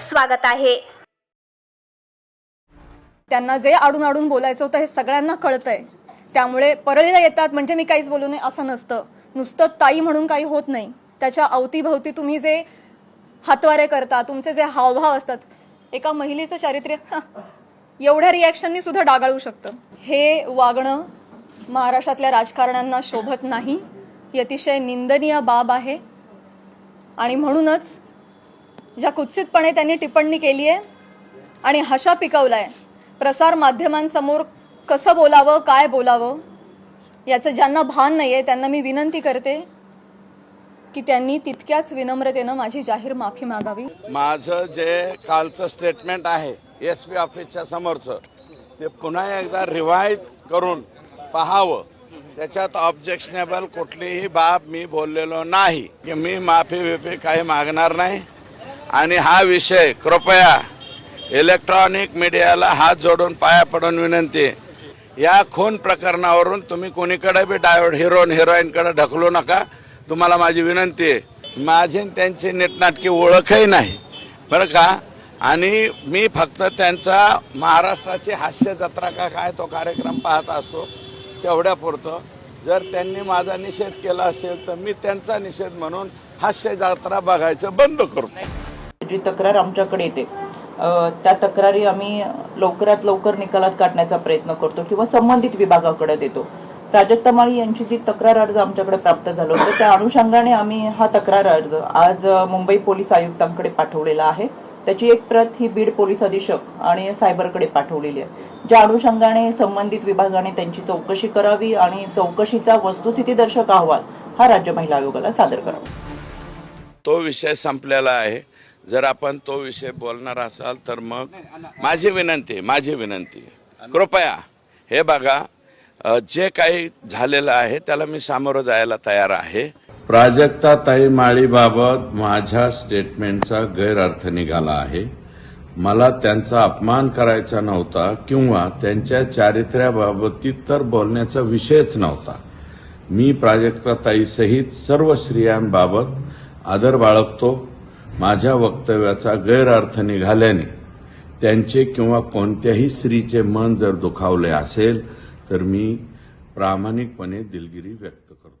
स्वागत आहे. त्यांना जे आडून आडून बोलायचं होतं हे सगळ्यांना कळतंय. त्यामुळे परळीला येतात म्हणजे मी काहीच बोलू नये असं नसतं. नुसतं ताई म्हणून काही होत नाही. त्याच्या अवतीभवती तुम्ही जे हातवारे करता तुमचे जे हावभाव असतात एका महिलेचं चारित्र्य एवढ्या रिॲक्शननी सुद्धा डागाळू शकतं. हे वागणं महाराष्ट्रातल्या राजकारण्यांना शोभत नाही. ही अतिशय निंदनीय बाब आहे. आणि म्हणूनच ज्या कुत्सितपणे त्यांनी टिप्पणी केली आहे आणि हशा पिकवलाय प्रसार माध्यमांसमोर कसं बोलावं काय बोलावं याचं ज्यांना भान नाही आहे त्यांना मी विनंती करते की त्यांनी तितक्याच विनम्रतेनं माझी जाहीर माफी मागावी. माझं जे कालचं स्टेटमेंट आहे एस पी ऑफिसच्या समोरचं ते पुन्हा एकदा रिवाईज करून पाहावं. त्याच्यात ऑब्जेक्शनेबल कुठलीही बाब मी बोललेलो नाही की मी माफी बिफी काही मागणार नाही. आणि हा विषय कृपया इलेक्ट्रॉनिक मीडियाला हात जोडून पाया पडून विनंती. या खून प्रकरणावरून तुम्ही कोणीकडे बी डायव्हर्ट हिरोईन हिरोईनकडे ढकलू नका. तुम्हाला माझी विनंती आहे. माझी त्यांची नीटनाटकी ओळखही नाही. बरं का? आणि मी फक्त त्यांचा महाराष्ट्राची हास्य जत्रा का काय तो कार्यक्रम पाहत असतो तेवढ्यापुरतं जर त्यांनी माझा निषेध केला असेल तर मी त्यांचा निषेध म्हणून हास्य जत्रा बघायचं बंद करतो जी तक्रार आमच्याकडे येते. त्या तक्रारी आम्ही लवकरात लवकर निकालात काढण्याचा प्रयत्न करतो किंवा संबंधित विभागाकडे देतो. प्राजक्ता माळी यांची जी तक्रार अर्ज आमच्याकडे प्राप्त झाला होता त्या अनुषंगाने आम्ही हा तक्रार अर्ज आज मुंबई पोलीस आयुक्तांकडे पाठवलेला आहे. त्याची एक प्रत ही बीड पोलीस अधीक्षक आणि सायबरकडे पाठवलेली आहे. ज्या अनुषंगाने संबंधित विभागाने त्यांची चौकशी करावी आणि चौकशीचा वस्तुस्थितीदर्शक अहवाल हा राज्य महिला आयोगाला सादर करावा. तो विषय संपलेला आहे. जर आपण तो विषय बोलणार असाल तर मग माझी विनंती माझी विनंती कृपया हे बघा जे काही झालेलं आहे त्याला मी सामोरं जायला तयार आहे. प्राजक्ता ताई माळीबाबत माझ्या स्टेटमेंटचा गैरअर्थ निघाला आहे. मला त्यांचा अपमान करायचा नव्हता किंवा त्यांच्या चारित्र्याबाबतीत तर बोलण्याचा विषयच नव्हता. मी प्राजक्ता ताईसहित सर्व स्त्रियांबाबत आदर बाळगतो. माझ्या वक्तव्याचा गैरअर्थ निघाल्याने त्यांचे किंवा कोणत्याही स्त्रीचे मन जर दुखावले असेल तर मी प्रामाणिकपणे दिलगिरी व्यक्त करतो.